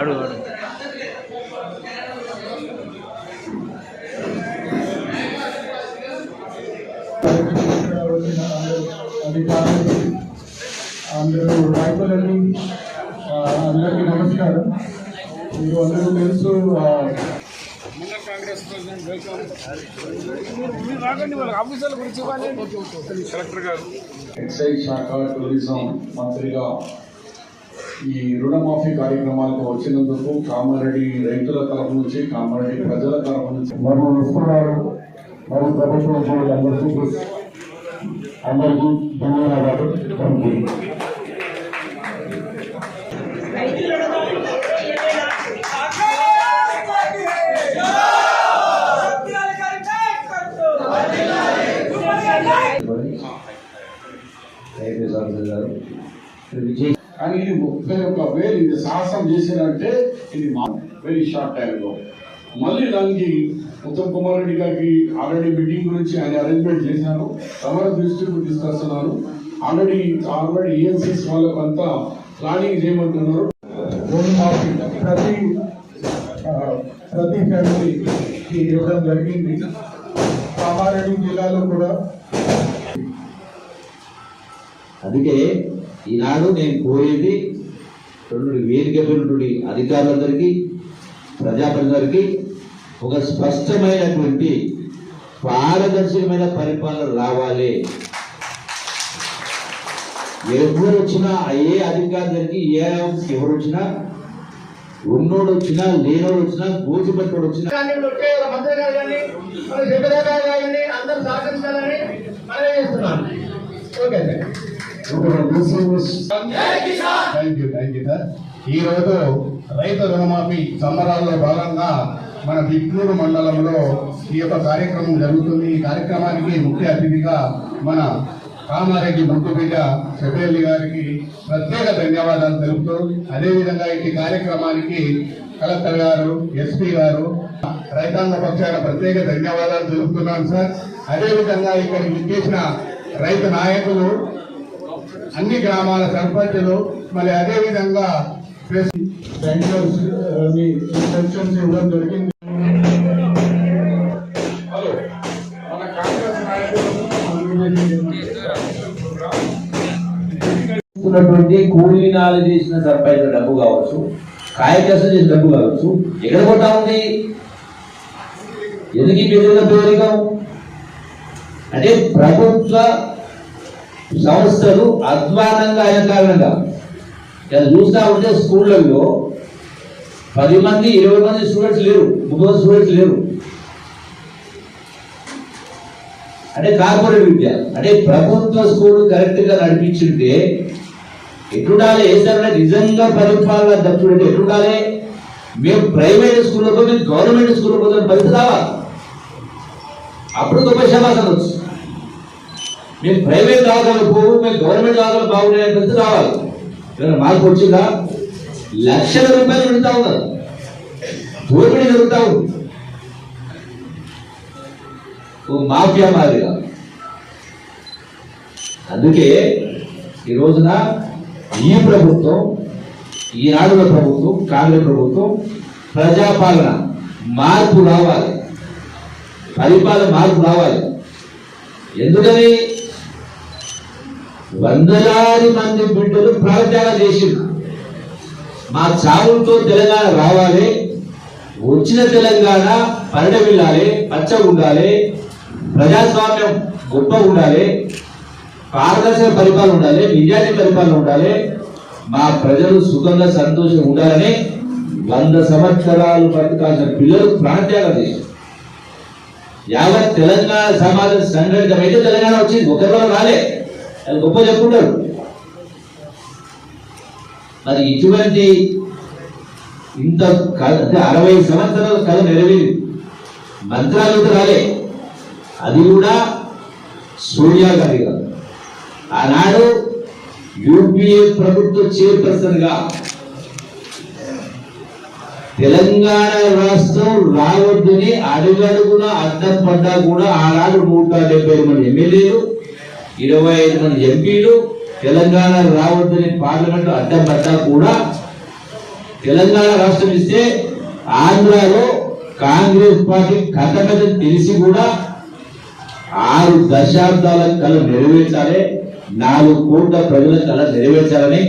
అడుగు అడుగు అధికారులు అందరూ రైతులని అందరికీ నమస్కారం మీరు అందరూ తెలుసు కలెక్టర్ గారు ఎక్సైజ్ శాఖ టూరిజం మంత్రిగా ఈ రుణమాఫీ కార్యక్రమాలకు వచ్చినందుకు కామారెడ్డి రైతుల తరఫు నుంచి కామారెడ్డి ప్రజల తరఫు నుంచి. మరియు ఇస్తున్నారు మరియు ప్రభుత్వం అందరికీ అందరికీ ధన్యవాదాలు. గారు విజయ్ కానీ ఇది ముప్పై ఒక్క వేలు ఇది సాహసం చేశారంటే ఇది వెరీ షార్ట్ టైంలో మళ్ళీ దానికి ఉత్తమ్ కుమార్ రెడ్డి గారికి ఆల్రెడీ మీటింగ్ గురించి ఆయన అరేంజ్మెంట్ చేశాను తమర దృష్టికి తీసుకొస్తున్నారు. ఆల్రెడీ ఆల్రెడీ ఈఎన్సీస్ వాళ్ళకు అంతా ప్లానింగ్ చేయమంటున్నారు. ప్రతి ప్రతి ఫ్యామిలీకి ఇవ్వడం జరిగింది. కామారెడ్డి జిల్లాలో కూడా అందుకే ఈనాడు నేను కోరేది రెండు వేదికటువంటి అధికారులందరికీ ప్రజాప్రతినిధులకి ఒక స్పష్టమైనటువంటి పారదర్శకమైన పరిపాలన రావాలి. ఎవరు వచ్చినా ఏ అధికారులకి ఏ ఎవరు వచ్చినా ఉన్నోడు వచ్చినా లేనోడు వచ్చినా గోచి గోచిపట్టుడు వచ్చినా మంత్రి గారు కానీ మన గారు కానీ అందరూ సహకరించాలని మనం చేస్తున్నాను. ఓకే సార్ ఈ రోజు రైతు రుణమాఫీ సంబరాల్లో భాగంగా మన బిక్నూరు మండలంలో ఈ యొక్క కార్యక్రమం జరుగుతుంది. ఈ కార్యక్రమానికి ముఖ్య అతిథిగా మన కామారెడ్డి ముట్టుబిడ్డ సెపేల్లి గారికి ప్రత్యేక ధన్యవాదాలు తెలుపుతూ అదేవిధంగా ఈ కార్యక్రమానికి కలెక్టర్ గారు ఎస్పీ గారు రైతాంగ పక్షాన ప్రత్యేక ధన్యవాదాలు తెలుపుతున్నాను సార్ అదేవిధంగా ఇక్కడికి విచ్చేసిన రైతు నాయకులు అన్ని గ్రామాల సర్పంచులు మరి అదే విధంగా ప్రెస్ బ్యాంకర్స్ని ఇన్స్ట్రక్షన్స్ ఇవ్వడం జరిగింది. కూలీనాలు చేసిన సర్పంచ్ డబ్బు కావచ్చు కాయకష్టం చేసిన డబ్బు కావచ్చు ఎక్కడ పోతా ఉంది? ఎందుకు ఈ పేదల పేదరికం అంటే ప్రభుత్వ సంస్థలు అధ్వానంగా అయిన కారణంగా. ఇలా చూస్తా ఉంటే స్కూళ్ళల్లో పది మంది ఇరవై మంది స్టూడెంట్స్ లేరు ముప్పై స్టూడెంట్స్ లేరు. అంటే కార్పొరేట్ విద్య. అంటే ప్రభుత్వ స్కూల్ కరెక్ట్గా నడిపించుంటే ఎట్లుండాలి? ఏసారంటే నిజంగా పరిపాలన దక్షుడు ఎట్లుండాలి? మేము ప్రైవేట్ స్కూల్లో పోతే గవర్నమెంట్ స్కూల్లో పోతే పరిస్థితి రావాలి. అప్పుడు గొప్ప శవాసన వచ్చు. మేము ప్రైవేట్ దాఖలు పోవు మేము గవర్నమెంట్ దాఖలు బాగుండే పెద్ద రావాలి. ఏమైనా మార్పు వచ్చిందా? లక్షల రూపాయలు పెడతా ఉన్నారు. దోపిడీ జరుగుతా ఉంది. ఓ మాఫియా మాదిరిగా. అందుకే ఈ రోజున ఈ ప్రభుత్వం ఈనాడుల ప్రభుత్వం కాంగ్రెస్ ప్రభుత్వం ప్రజాపాలన మార్పు రావాలి. పరిపాలన మార్పు రావాలి. ఎందుకని వందలాది మంది బిడ్డలు ప్రాణత్యాగం చేసిండ్రు. మా చావులతో తెలంగాణ రావాలి వచ్చిన తెలంగాణ పరిణమిల్లాలి పచ్చగా ఉండాలి ప్రజాస్వామ్యం గొప్ప ఉండాలి పారదర్శక పరిపాలన ఉండాలి నిజాయితీ పరిపాలన ఉండాలి మా ప్రజలు సుఖంగా సంతోషంగా ఉండాలని వంద సంవత్సరాలు బతకాల్సిన పిల్లలు ప్రాణత్యాగం చేశారు యావత్ తెలంగాణ సమాజం సంఘటితమైతే తెలంగాణ వచ్చింది ఒకరి వల్ల రాలే. అది గొప్ప చెప్పుకుంటారు మరి ఇటువంటి ఇంత క- అంటే అరవై సంవత్సరాల కథ నెరవేరింది. మంత్రాలు రాలే. అది కూడా సోనియా గాంధీ గారు. ఆనాడు యూపీఏ ప్రభుత్వ చైర్పర్సన్గా తెలంగాణ రాష్ట్రం రావద్దని అడుగడుగున అడ్డం పడ్డా కూడా ఆనాడు నూట డెబ్బై మంది ఎమ్మెల్యేలు ఇరవై ఐదు మంది ఎంపీలు తెలంగాణ రావద్దని పార్లమెంట్ అడ్డం పడ్డా కూడా తెలంగాణ రాష్ట్రం ఇస్తే ఆంధ్రాలో కాంగ్రెస్ పార్టీ కథకథ తెలిసి కూడా ఆరు దశాబ్దాల కళ నెరవేర్చాలి నాలుగు కోట్ల ప్రజల కళ నెరవేర్చాలని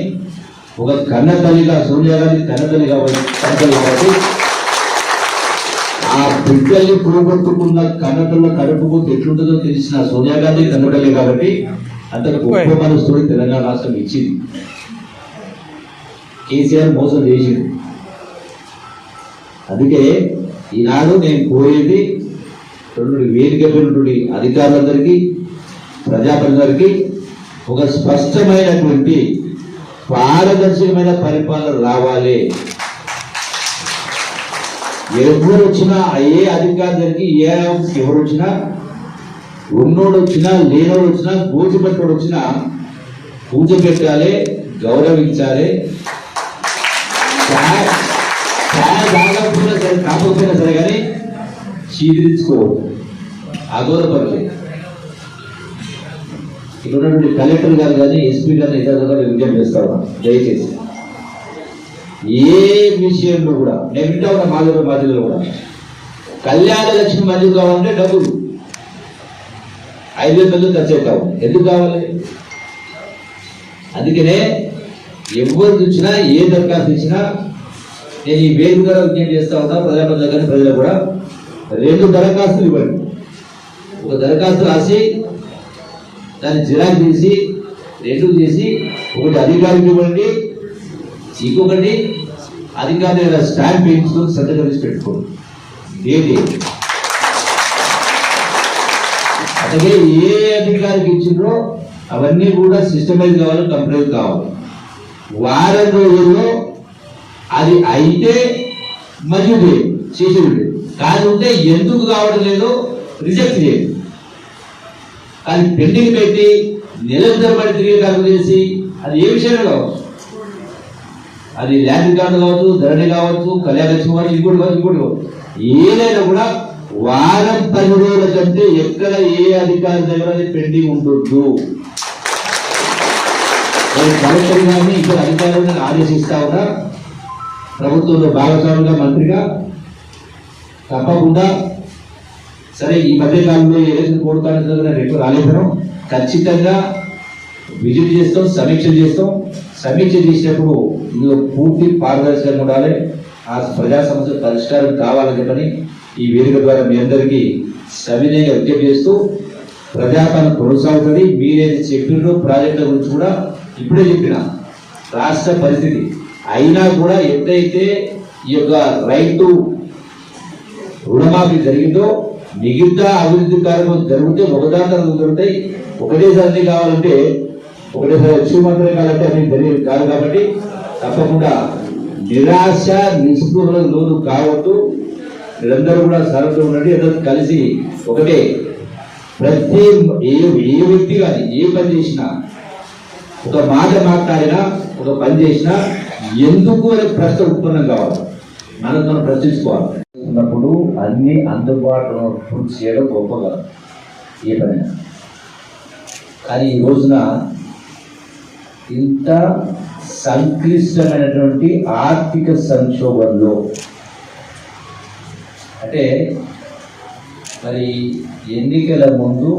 ఒక కన్న తల్లిగా సోనియా గాంధీ కన్న తల్లి కాబట్టి కాబట్టి ఆ బిడ్డల్ని పోగొట్టుకున్న కన్నతల కడుపుకు ఎట్లుంటుందో తెలిసిన సోనియా గాంధీ కన్నతల్లి కాబట్టి అంత గొప్ప మనసుతో తెలంగాణ రాష్ట్రం ఇచ్చింది. కేసీఆర్ మోసం చేసింది అందుకే ఈనాడు నేను కోరేది రెండు వేదిక ఉన్నటువంటి అధికారులందరికీ ప్రజాప్రతినిధులకి ఒక స్పష్టమైనటువంటి పారదర్శకమైన పరిపాలన రావాలి. ఎవరు వచ్చినా ఏ అధికారికి ఏ ఎవరు వచ్చినా ఉన్నోడు వచ్చినా లేనోడు వచ్చినా గోచిపెట్టోడు వచ్చినా పూజ పెట్టాలి గౌరవించాలి. ఛాయ్ తాగకపోయినా సరే కాకపోయినా సరే కానీ చీదించుకోవద్దు. అగౌరవపడలేదు ఇక్కడ ఉన్నటువంటి కలెక్టర్ గారు కానీ ఎస్పీ గారిని ఇతర గారు విజ్ఞప్తి చేస్తా దయచేసి. ఏ విషయంలో కూడా నేను వింటా ఉన్నా మాధవ బాధ్యతలు కూడా కళ్యాణ లక్ష్మి మంజూరు కావాలంటే డబ్బులు. ఐదు వేల మంది ఖర్చు కావాలి ఎందుకు కావాలి? అందుకనే ఎవరు చూసినా ఏ దరఖాస్తు ఇచ్చినా నేను ఈ వేదిక ద్వారా విజ్ఞప్తి చేస్తా ఉన్నా ప్రజాప్రతినిధులు కానీ ప్రజలు కూడా రెండు దరఖాస్తులు ఇవ్వండి. ఒక దరఖాస్తు రాసి దాన్ని జిరాక్ తీసి రెండు చేసి ఒకటి అధికారికి ఇవ్వండి ఇంకొకటి అధికారి దగ్గర స్టాంప్ వేయించుకొని సంతకం చేసి పెట్టుకోండి ఏది అలాగే ఏ అధికారికి ఇచ్చిండ్రో అవన్నీ కూడా సిస్టమైజ్ కావాలి కంప్లీట్ కావాలి. వారం రోజుల్లో అది అయితే మంచిది చేసేది కాదు ఉంటే ఎందుకు కావడం లేదో రిజెక్ట్ చేయండి. కానీ పెండింగ్ పెట్టి నిరంతరం పడి తిరిగే చేసి అది ఏ విషయంలో కావచ్చు. అది ల్యాండ్ కార్డు కావచ్చు ధరణి కావచ్చు కళ్యాణలక్ష్మి కావచ్చు ఇంకోటి కావచ్చు ఇంకోటి ఏదైనా కూడా వారం పది రోజుల కంటే ఎక్కడ ఏ అధికారి దగ్గర అది పెండింగ్ ఉండొద్దు కలెక్టర్ గారిని ఇక్కడ అధికారులను ఆదేశిస్తా ఉన్నా ప్రభుత్వంలో భాగస్వామిగా మంత్రిగా తప్పకుండా సరే ఈ మధ్యకాలంలో ఎలక్షన్ కోడ్ రేపు రాలేదనం ఖచ్చితంగా విజిట్ చేస్తాం సమీక్ష చేస్తాం. సమీక్ష చేసేప్పుడు ఇందులో పూర్తి పారదర్శకంగా ఉండాలి. ఆ ప్రజా సమస్య పరిష్కారం కావాలని చెప్పని ఈ వేదిక ద్వారా మీ అందరికీ సవినయంగా విజ్ఞప్తి చేస్తూ ప్రజాపాలన కొనసాగుతుంది. మీరేది చెప్పినో ప్రాజెక్టుల గురించి కూడా ఇప్పుడే చెప్పిన రాష్ట్ర పరిస్థితి. అయినా కూడా ఎప్పుడైతే ఈ యొక్క రైతు రుణమాఫీ జరిగిందో మిగతా అభివృద్ధి కార్యక్రమం జరిగితే ఒకదాని జరుగుతాయి. ఒకటేసారి కావాలంటే ఒకటేసారి ఎక్కువ మాత్రమే కాదంటే అన్ని తెలియదు కాదు కాబట్టి తప్పకుండా నిరాశ నిస్పృహలకు లోను కావద్దు. వీళ్ళందరూ కూడా సరస్సు ఉండండి. అందరూ కలిసి ఒకటే ప్రతి ఏ ఏ వ్యక్తి కానీ ఏ పని చేసినా ఒక మాట మాట్లాడినా ఒక పని చేసినా ఎందుకు అనే ప్రశ్న ఉత్పన్నం కావాలి. మనం మనం ప్రశ్నించుకోవాలి. ఉన్నప్పుడు అన్ని అందుబాటులో పూర్తి చేయడం గొప్పగా ఏ పని కానీ ఈ రోజున ఇంత సంక్లిష్టమైనటువంటి ఆర్థిక సంక్షోభంలో. అంటే మరి ఎన్నికల ముందు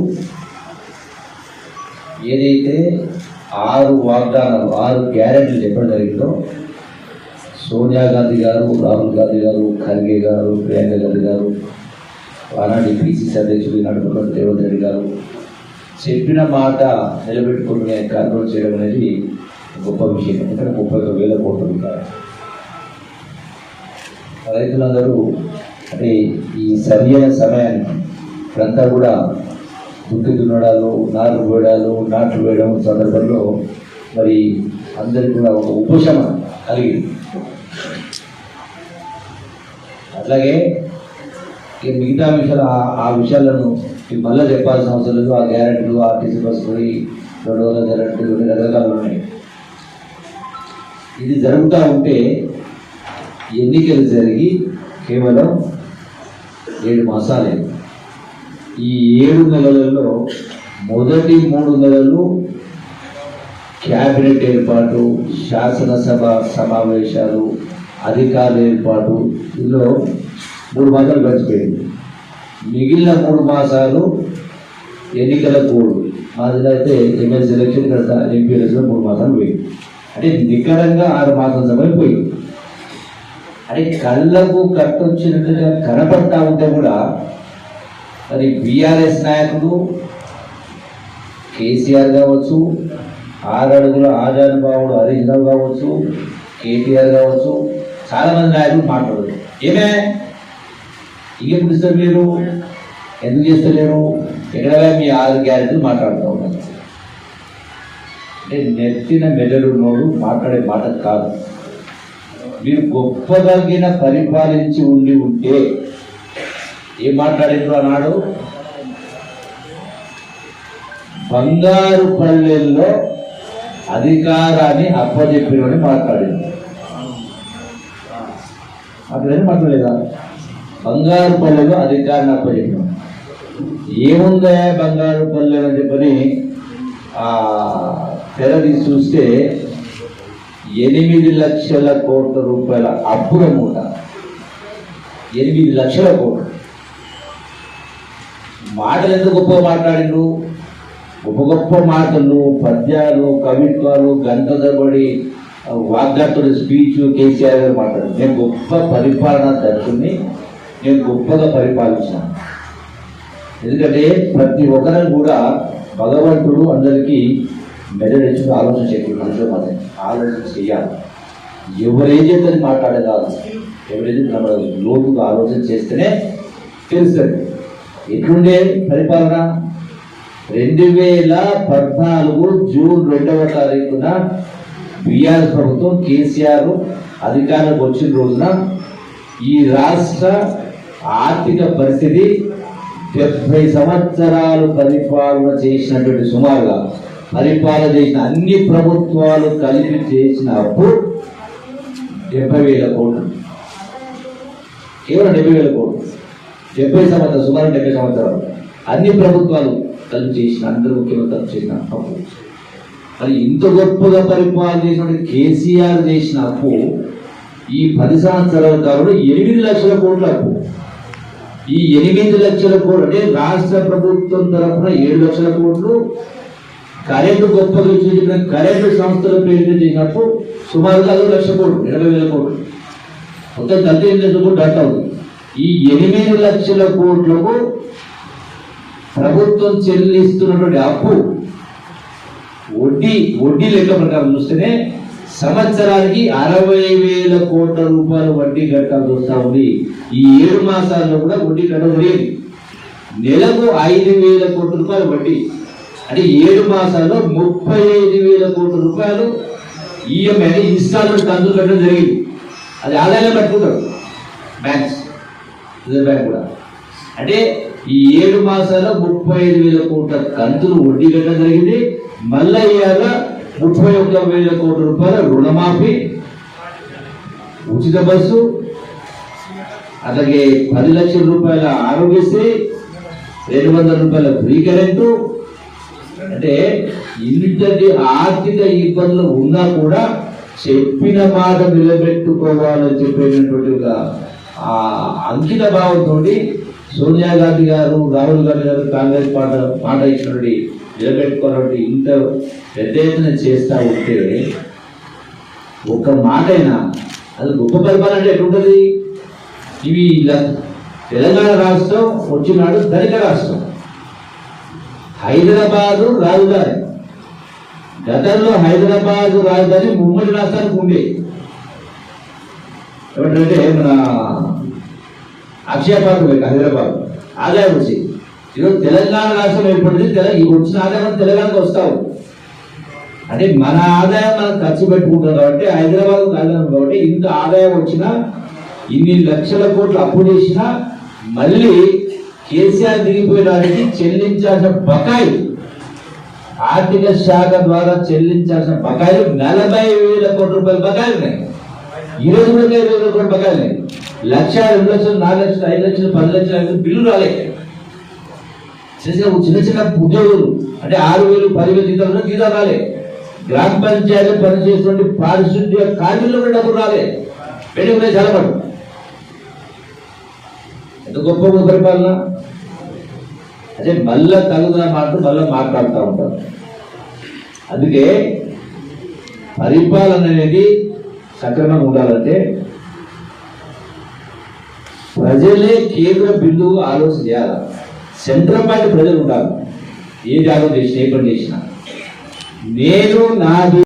ఏదైతే ఆరు వాగ్దానాలు ఆరు గ్యారెంటీలు చెప్పడం జరిగిందో సోనియా గాంధీ గారు రాహుల్ గాంధీ గారు ఖర్గే గారు ప్రియాంక గాంధీ గారు ఆనాటి పిసిసి అధ్యక్షుడు ఈనాడు రేవంత్ రెడ్డి గారు చెప్పిన మాట నిలబెట్టుకునే కంట్రోల్ చేయడం అనేది గొప్ప విషయం. ఎందుకంటే ముప్పై ఒక వేల కోట్ల రూపాయలు రైతులందరూ అంటే ఈ సరియైన సమయానికి ఇప్పుడంతా కూడా దుక్కి దున్నడాలు నాట్లు వేయడాలు నాట్లు వేయడం సందర్భంలో మరి అందరికి కూడా ఒక ఉపశమనం కలిగింది. అట్లాగే మిగతా విషయాలు ఆ విషయాలను ఈ మళ్ళీ చెప్పాల్సిన అవసరం లేదు. ఆ గ్యారెంటీలు ఆర్టీసీ బస్సు పోయి రెండు వందల గ్యారెంటీలు రెండు రకరకాలు ఉన్నాయి. ఇది జరుగుతూ ఉంటే ఎన్నికలు జరిగి కేవలం ఏడు మాసాలే. ఈ ఏడు నెలలలో మొదటి మూడు నెలలు క్యాబినెట్ ఏర్పాటు శాసనసభ సమావేశాలు అధికారుల ఏర్పాటు ఇందులో మూడు మాసాలు గడిచిపోయింది. మిగిలిన మూడు మాసాలు ఎన్నికల కోడ్. మాదిలో అయితే ఎమ్మెల్సీ ఎలక్షన్ కదా ఎంపీ ఎలక్షన్ మూడు మాసాలు పోయింది. అంటే నికరంగా ఆరు మాసాల సమయం పోయింది. అంటే కళ్ళకు కట్టొచ్చినట్టుగా కనపడతా ఉంటే కూడా మరి బీఆర్ఎస్ నాయకులు కేసీఆర్ కావచ్చు ఆరు అడుగుల ఆజానుభావుడు హరీష్ రావు కావచ్చు కేటీఆర్ కావచ్చు చాలామంది నాయకులు మాట్లాడరు. ఏమే? ఇంకేం పిలుస్తారు ఎందుకు చేస్తలేరు? ఎక్కడ మీ ఆరు గ్యారెంటీలు మాట్లాడుతూ ఉన్నారు అంటే నెత్తిన మెదడున్నోడు మాట్లాడే మాట కాదు. మీరు గొప్పదగిన పరిపాలించి ఉండి ఉంటే ఏం మాట్లాడిండ్రు అన్నాడు బంగారు పల్లెల్లో అధికారాన్ని అప్పచెప్పినని మాట్లాడింది అట్లనే మాట్లాడలేదా? బంగారు పల్లెలో అధికారాన్ని అప్పచెప్పిన ఏముందా బంగారు పల్లె అని చెప్పని ఆ తెర తీసి చూస్తే ఎనిమిది లక్షల కోట్ల రూపాయల అప్పుల మూట. ఎనిమిది లక్షల కోట్లు. మాటలు ఎంత గొప్ప మాట్లాడిండ్రు? గొప్ప గొప్ప మాటలు పద్యాలు కవిత్వాలు గంట తరబడి స్పీచ్ కేసీఆర్ గారు మాట్లాడారు. నేను గొప్ప పరిపాలన దర్శుని నేను గొప్పగా పరిపాలించాను. ఎందుకంటే ప్రతి ఒక్కరిని కూడా భగవంతుడు అందరికీ మెదడిచ్చిన ఆలోచన చేయాలి మనుషుల మధ్య ఆలోచన చేయాలి. ఎవరైతే చెప్తే మాట్లాడే కాదు ఎవరైతే తమ లోతుగా ఆలోచన చేస్తేనే తెలుస్తుంది. ఎట్లుండే పరిపాలన? రెండు వేల పద్నాలుగు జూన్ రెండవ తారీఖున బీఆర్ ప్రభుత్వం కేసీఆర్ అధికారంలోకి వచ్చిన రోజున ఈ రాష్ట్ర ఆర్థిక పరిస్థితి డెబ్బై సంవత్సరాలు పరిపాలన చేసినటువంటి సుమారుగా పరిపాలన చేసిన అన్ని ప్రభుత్వాలు కలిపి చేసిన అప్పు డెబ్బై వేల కోట్లు. కేవలం డెబ్బై వేల కోట్లు. డెబ్బై సంవత్సరాలు సుమారు డెబ్బై సంవత్సరాలు. అన్ని ప్రభుత్వాలు కలిపి చేసిన అందరు ముఖ్యమంత్రులు చేసిన అప్పు మరి ఇంత గొప్పగా పరిపాలన చేసినటువంటి కేసీఆర్ చేసిన అప్పు ఈ పది సంవత్సరాల కాలంలో ఎనిమిది లక్షల కోట్ల అప్పు. ఈ ఎనిమిది లక్షల కోట్లు అంటే రాష్ట్ర ప్రభుత్వం తరఫున ఏడు లక్షల కోట్లు కరెంటు గొప్పగా చూసిన కరెంటు సంస్థల పేరు చేసినప్పుడు సుమారుగా ఐదు లక్షల కోట్లు ఇరవై వేల కోట్లు. మొత్తం కలిసి ఎనిమిది కోట్లు డట్ అవుతుంది. ఈ ఎనిమిది లక్షల కోట్లకు ప్రభుత్వం చెల్లిస్తున్నటువంటి అప్పు వడ్డీ వడ్డీ లెక్క ప్రకారం చూస్తేనే సంవత్సరానికి అరవై వేల కోట్ల రూపాయలు వడ్డీ కట్టాల్సి వస్తా ఉంది. ఈ ఏడు మాసాల్లో కూడా వడ్డీ కట్టడం లేదు నెలకు ఐదు వేల కోట్ల రూపాయలు వడ్డీ. అంటే ఏడు మాసాల్లో ముప్పై ఐదు వేల కోట్ల రూపాయలు ఈఎంఐ ఇన్స్టాల్మెంట్ కంతులు కట్టడం జరిగింది. అది ఆదాయం కట్టుకుంటారు బ్యాంక్స్ రిజర్వ్ బ్యాంక్ కూడా. అంటే ఈ ఏడు మాసాల్లో ముప్పై ఐదు వేల కోట్ల కంతులు వడ్డీ కట్టడం జరిగింది. మళ్ళీ ఇవాళ ముప్పై ఒక్క వేల కోట్ల రూపాయల రుణమాఫీ ఉచిత బస్సు అలాగే పది లక్షల రూపాయల ఆరోగ్యశ్రీ రెండు వందల రూపాయల ఫ్రీ కరెంటు. అంటే ఇంతటి ఆర్థిక ఇబ్బందులు ఉన్నా కూడా చెప్పిన మాట నిలబెట్టుకోవాలని చెప్పేటటువంటి ఒక ఆ అంకిత భావంతో సోనియా గాంధీ గారు రాహుల్ గాంధీ గారు కాంగ్రెస్ పార్టీ మాట ఇచ్చినటువంటి నిలబెట్టుకోవాలంటే ఇంత పెద్ద ఎత్తున చేస్తా ఉంటే ఒక మాటైనా అది గొప్ప పరిపాలన అంటే ఎట్లుంటుంది? ఇవి ఇలా తెలంగాణ రాష్ట్రం వచ్చినాడు ధనిక రాష్ట్రం. హైదరాబాదు రాజధాని. గతంలో హైదరాబాదు రాజధాని ఉమ్మడి రాష్ట్రానికి ఉండే. ఏమంటే మన అక్షయ పాత్ర హైదరాబాద్. ఆదాయం వచ్చి ఈరోజు తెలంగాణ రాష్ట్రం ఏర్పడింది. తెలంగాణ ఈ వచ్చిన ఆదాయం తెలంగాణకు వస్తావు. అంటే మన ఆదాయం మనం ఖర్చు పెట్టుకుంటాం కాబట్టి హైదరాబాద్ ఆదాయం కాబట్టి ఇంత ఆదాయం వచ్చినా ఇన్ని లక్షల కోట్లు అప్పు చేసినా మళ్ళీ కేసీఆర్ దిగిపోయడానికి చెల్లించాల్సిన బకాయి ఆర్థిక శాఖ ద్వారా చెల్లించాల్సిన బకాయిలు నలభై వేల కోట్ల రూపాయల బకాయిలు ఉన్నాయి. ఇరవై రోజు ఇరవై వేల కోట్ల బకాయిలు ఉన్నాయి. లక్ష రెండు లక్షలు నాలుగు లక్షలు ఐదు లక్షలు పది లక్షలు ఐదు బిల్లు రాలేదు. చిన్న చిన్న చిన్న ఉద్యోగులు అంటే ఆరు వేలు పదివేలు జీతాలు ఉన్న జీతాలు రాలే. గ్రామ పంచాయతీ పనిచేస్తున్న పారిశుద్ధ్య కార్మికులు కూడా డబ్బులు రాలే. పెట్టుకునే చదవడు ఎంత గొప్ప పరిపాలన? అదే మళ్ళా తగుదన మాట మళ్ళా మాట్లాడుతూ ఉంటారు. అందుకే పరిపాలన అనేది సక్రమంగా ఉండాలంటే ప్రజలే కేంద్ర బిందువు ఆలోచన చేయాలి? సెంట్రల్ పాయింట్ ప్రజలు ఉండాలి. ఏ ఆలోచన చేసినా ఏ పని చేసినా. నేను నాది